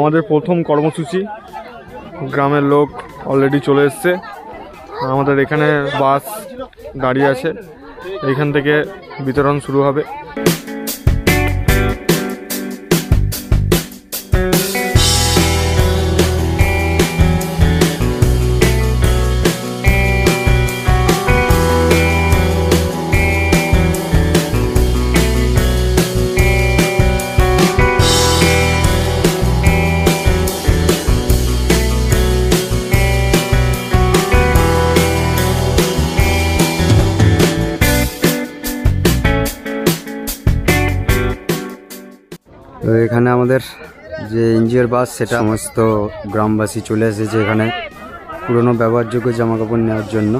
আমাদের প্রথম কর্মসূচি। গ্রামের লোক অলরেডি চলে এসছে। আমাদের এখানে বাস দাঁড়িয়ে আছে। এখান থেকে বিতরণ শুরু হবে। আমাদের যে এনজিওর বাস, সেটা সমস্ত গ্রামবাসী চলে এসেছে এখানে। পুরনো ব্যবহারযোগ্য জামা কাপড় নেওয়ার জন্য।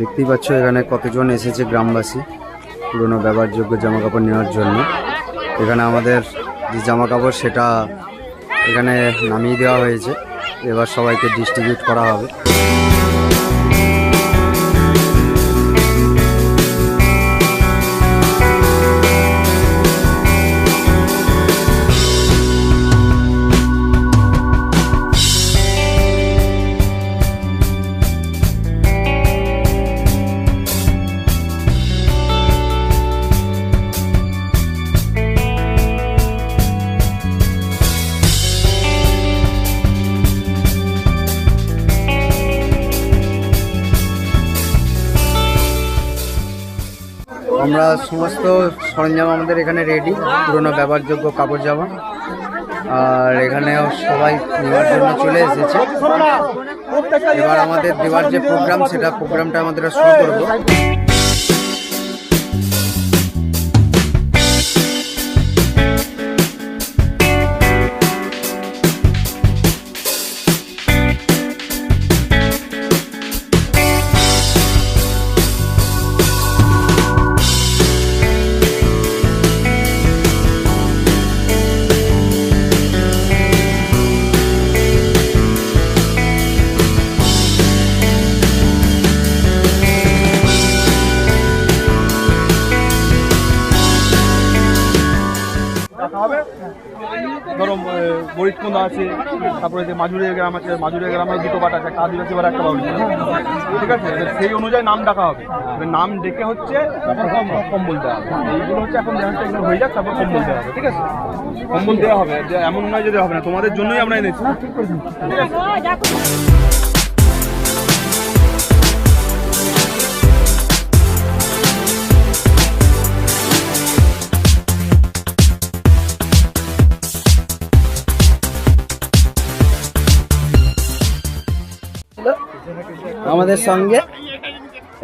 দেখতেই পাচ্ছ এখানে কতজন এসেছে গ্রামবাসী পুরনো ব্যবহারযোগ্য জামা কাপড় নেওয়ার জন্য। এখানে আমাদের যে জামা কাপড় সেটা এখানে নামিয়ে দেওয়া হয়েছে। এবার সবাইকে ডিস্ট্রিবিউট করা হবে। আমরা সমস্ত সরঞ্জাম আমাদের এখানে রেডি পুরোনো ব্যবহারযোগ্য কাপড় জামা। আর এখানেও সবাই নেওয়ার জন্য চলে এসেছে। এবার আমাদের দেওয়ার যে প্রোগ্রাম সেটা প্রোগ্রামটা আমাদের শুরু করব। বরিশকুন্দা আছে, তারপরে যে মাজুরিয়া গ্রাম আছে মাজুরিয়া গ্রামে দুটো বাট আছে আদিবাসী পাড়া একটা বাউরি ঠিক আছে? সেই অনুযায়ী নাম ডাকা হবে। নাম ডেকে হচ্ছে কম্বল দেওয়া হবে। এইগুলো হচ্ছে এখন যেমন হয়ে যাক, তারপর কম্বল দেওয়া হবে। ঠিক আছে? কম্বল দেওয়া হবে। যে এমন নয় যে দেওয়া হবে না, তোমাদের জন্যই আমরা এনেছি। ঠিক আছে? আমাদের সঙ্গে।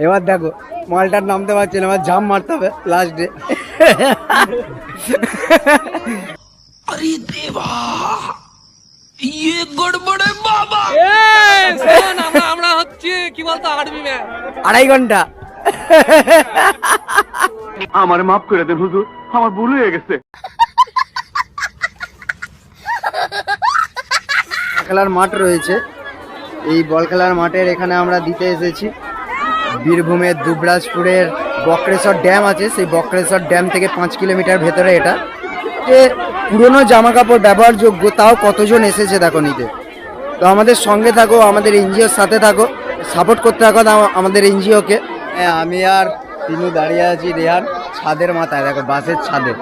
এবার দেখো মালটার নামতে পারছি না এবার জাম মারতে হবে লাস্ট ডে শোন, আমরা আমরা হচ্ছে কি বলতো আর্মি ম্যান আড়াই ঘণ্টা। আমার মাফ করে দেন হুজুর আমার ভুল হয়ে গেছে। খেলার মাঠ রয়েছে। এই বল খেলার মাঠের এখানে আমরা দিতে এসেছি। বীরভূমের দুবরাজপুরের বক্রেশ্বর ড্যাম আছে, সেই বক্রেশ্বর ড্যাম থেকে পাঁচ কিলোমিটার ভেতরে এটা। যে পুরনো জামা কাপড় ব্যবহারযোগ্য, তাও কতজন এসেছে দেখো নিতে। তো আমাদের সঙ্গে থাকো, আমাদের এনজিওর সাথে থাকো, সাপোর্ট করতে থাকো আমাদের এনজিওকে। হ্যাঁ আমি আর তিনি দাঁড়িয়ে আছি রেহার ছাদের মাথায়, দেখো, বাসের ছাদে।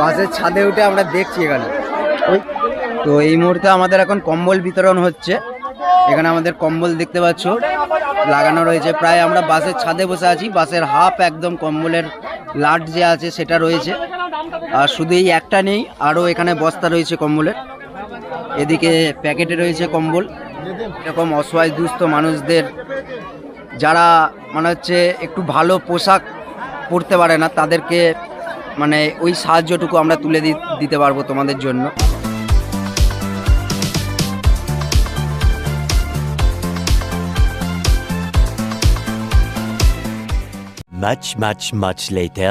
বাসের ছাদে উঠে আমরা দেখছি এখানে। তো এই মুহূর্তে আমাদের এখন কম্বল বিতরণ হচ্ছে। এখানে আমাদের কম্বল দেখতে পাচ্ছ। লাগানো রয়েছে। প্রায় আমরা বাসের ছাদে বসে আছি। বাসের হাফ একদম কম্বলের লাট যে আছে সেটা রয়েছে। আর শুধু এই একটা নেই আরও এখানে বস্তা রয়েছে কম্বলের। এদিকে প্যাকেটে রয়েছে কম্বল। এরকম অসহায় দুস্থ মানুষদের, যারা মানে হচ্ছে একটু ভালো পোশাক পরতে পারে না, তাদেরকে মানে ওই সাহায্যটুকু আমরা তুলে দিতে পারব তোমাদের জন্য। much much much later.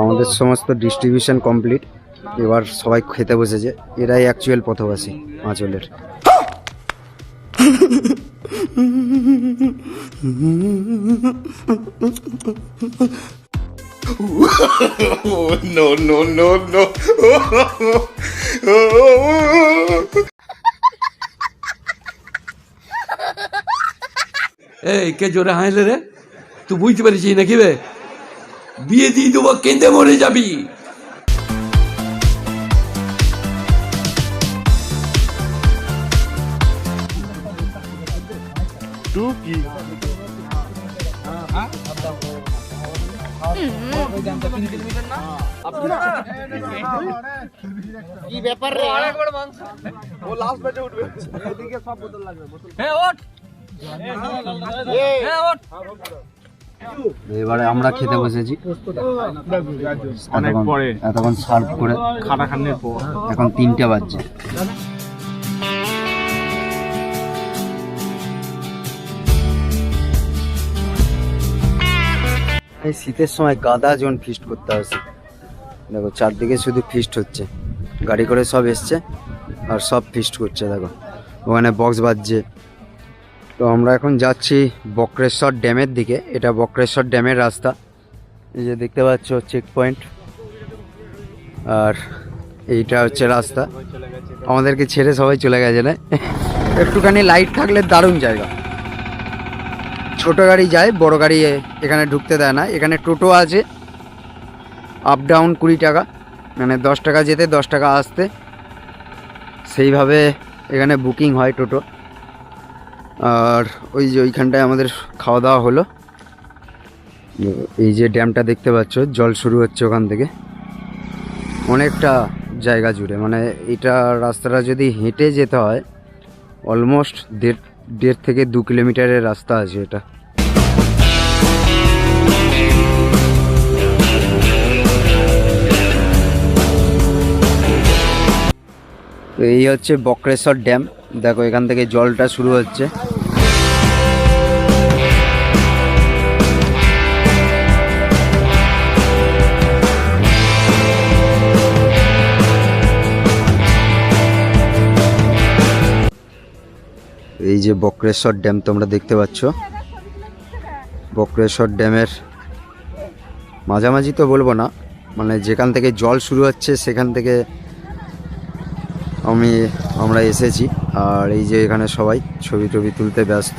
আমাদের সমস্ত ডিস্ট্রিবিউশন কমপ্লিট এবার সবাই খেতে বসেছে। এরাই অ্যাকচুয়াল পথবাসী আঁচলের। No, no, no, no. এই কে জোরে হাঁইলে রে? তুই বুঝতে পেরেছিস নাকি বে বিয়ে দিয়ে দেবো কেঁদে মরে যাবি হ্যাঁ ওঠ হ্যাঁ ওঠ এবারে আমরা খেতে বসেছি। এতক্ষণ- পরে সার্ভ করে খাটাখান্নির পর। এখন তিনটে বাজছে। এই শীতের সময় গাদা জন ফিস্ট করতে আসে। দেখো চারদিকে শুধু ফিস্ট হচ্ছে। গাড়ি করে সব এসছে আর সব ফিস্ট করছে দেখো। ওখানে বক্স বাজছে। তো আমরা এখন যাচ্ছি বক্রেশ্বর ড্যামের দিকে। এটা বক্রেশ্বর ড্যামের রাস্তা। এই যে দেখতে পাচ্ছ চেক পয়েন্ট আর এইটা হচ্ছে রাস্তা। আমাদেরকে ছেড়ে সবাই চলে গেছে, না? একটুখানি লাইট থাকলে দারুণ জায়গা। ছোট গাড়ি যায়, বড় গাড়ি এখানে ঢুকতে দেয় না। এখানে টোটো আছে। আপ ডাউন কুড়ি টাকা। মানে দশ টাকা যেতে, দশ টাকা আসতে। সেইভাবে এখানে বুকিং হয় টোটো। আর ওই যে ওইখানটায় আমাদের খাওয়া দাওয়া হলো। এই যে ড্যামটা দেখতে পাচ্ছ, জল শুরু হচ্ছে ওখান থেকে। অনেকটা জায়গা জুড়ে মানে এটা রাস্তাটা যদি হেঁটে যেতে হয় অলমোস্ট দেড় দেড় থেকে দু কিলোমিটারের রাস্তা আছে এটা। এই হচ্ছে বক্রেশ্বর ড্যাম। দেখো, এখান থেকে জলটা শুরু হচ্ছে। এই যে বক্রেশ্বর ড্যাম তোমরা দেখতে পাচ্ছ। বক্রেশ্বর ড্যামের মাঝামাঝি তো বলব না মানে যেখান থেকে জল শুরু হচ্ছে, সেখান থেকে আমি আমরা এসেছি আর এই যে এখানে সবাই ছবি টবি তুলতে ব্যস্ত।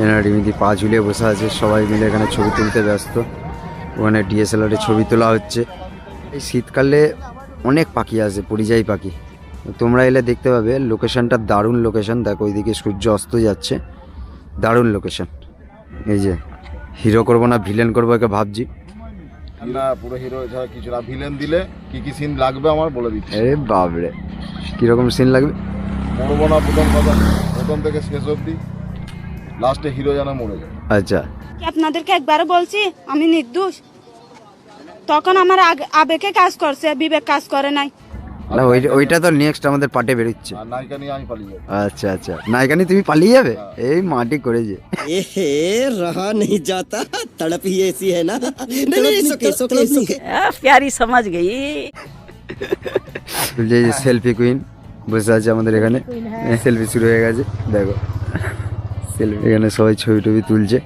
এনারা রিমিদি পা ঝুলিয়ে বসে আছে সবাই মিলে এখানে ছবি তুলতে ব্যস্ত। ওখানে ডিএসএলআরে ছবি তোলা হচ্ছে। এই শীতকালে অনেক পাখি আসে পরিযায়ী পাখি। তোমরা এলে দেখতে পাবে লোকেশনটা দারুণ লোকেশান। দেখো ওইদিকে সূর্য অস্ত যাচ্ছে। দারুণ লোকেশন। এই যে হিরো করব না ভিলেন করব একে ভাবছি। না পুরো হিরো ছাড়া কিছু না। ভিলেন দিলে কি কি সিন লাগবে আমার বলে দিচ্ছি। আরে বাবরে কীরকম সিন লাগবে মরবো না প্রথম কথা প্রথম থেকে শেষ অবধি লাস্টে হিরো যেন মরে যায় আচ্ছা কি আপনাদেরকে একবারও বলছি আমি নির্দোষ তখন আমার আগ- আবেগে কাজ করছে বিবেক কাজ করে নাই না ওই ওইটা তো নেক্সট আমাদের পাটে বেরোচ্ছে আর নায়িকা নিয়ে আমি পালিয়ে যাবো আচ্ছা আচ্ছা নায়িকানি তুমি পালিয়ে যাবে এই মাটি করেছে एहे रहा नहीं जाता तड़प ही ऐसी है ना नहीं नहीं सुके सुके सुके प्यारी समझ गई যে সেলফি কুইন বসে আছে আমাদের এখানে সেলফি শুরু হয়ে গেছে দেখো সেলফি এখানে সবাই ছবি টবি তুলছে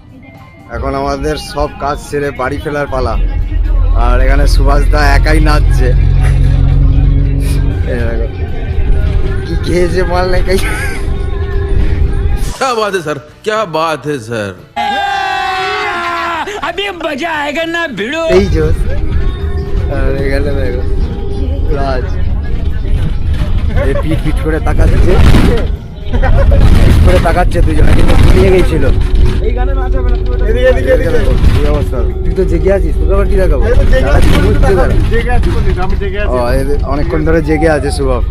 এখন আমাদের সব কাজ সেরে বাড়ি ফেরার পালা আর এখানে সুভাষ দা একাই নাচছে এই দেখো। কি খেয়েছে মাল একাই क्या बात है सर क्या बात है सर এই জোস আর এখানে দেখো রাজ এ পিট পিট করে তাকাচ্ছে। পিট করে তাকাচ্ছে দুজনে কিন্তু ঘুমিয়ে গেছিল তুই তো জেগে আছিস তোকে আবার কি দেখাবো? দাঁড়া, ঘুমোচ্ছে দাঁড়া। ও, এদের অনেকক্ষণ ধরে জেগে আছে শুভম।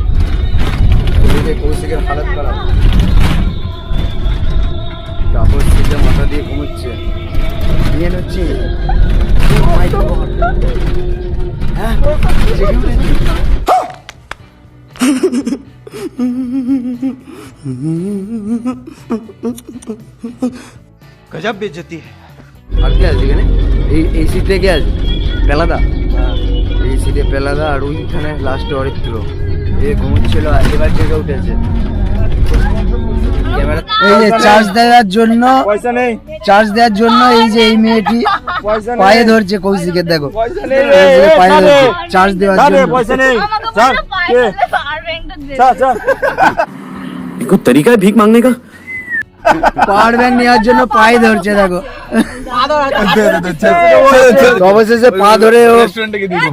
কৌশিকের হালত খারাপ। মাথা দিয়ে ঘুমোচ্ছে। নিয়ে নিচ্ছি। গজব বেজতি আর কে আছে এখানে? এই এই সিটে কে আছে? পেলাদা এই সিটে পেলাদা আর ওইখানে লাস্টে অরিত্র। এ ঘুমোচ্ছিল আর এবার জেগে উঠেছে? এই যে চার্জ দেওয়ার জন্য পয়সা নেই। চার্জ দেওয়ার জন্য এই যে এই মেয়েটি পায়ে ধরছে কৌশিকের দেখো। পায়ে চার্জ দেওয়া জন্য। তরিকা ভিক মাংনে কা পাওয়ার ব্যাংক নেওয়ার জন্য পায়ে ধরছে দেখো। অবশেষে পা ধরে ও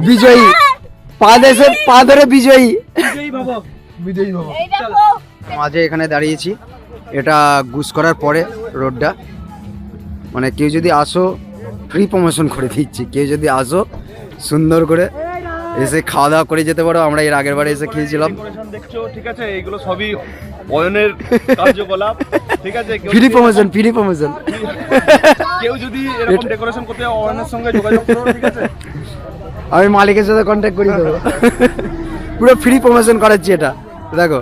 বিজয়ী। পা দেশে পা ধরে বিজয়ী। মাঝে এখানে দাঁড়িয়েছি। এটা গুস করার পরে রোডটা। মানে কেউ যদি আসো ফ্রি প্রমোশন করে দিচ্ছি। কেউ যদি আসো সুন্দর করে এসে খাওয়া দাওয়া করে যেতে পারো। আমরা এর আগের বারে এসে খেয়েছিলাম। দেখছ ঠিক আছে? এইগুলো সবই অয়নের কার্যকলাপ ঠিক আছে? ফ্রি প্রমোশন ফ্রি প্রমোশন কেউ যদি এরকম ডেকোরেশন করতে অয়নের সঙ্গে যোগাযোগ করো ঠিক আছে? আমি মালিকের সাথে কন্ট্যাক্ট করে দেবো। পুরো ফ্রি প্রমোশন করাচ্ছি এটা। দেখো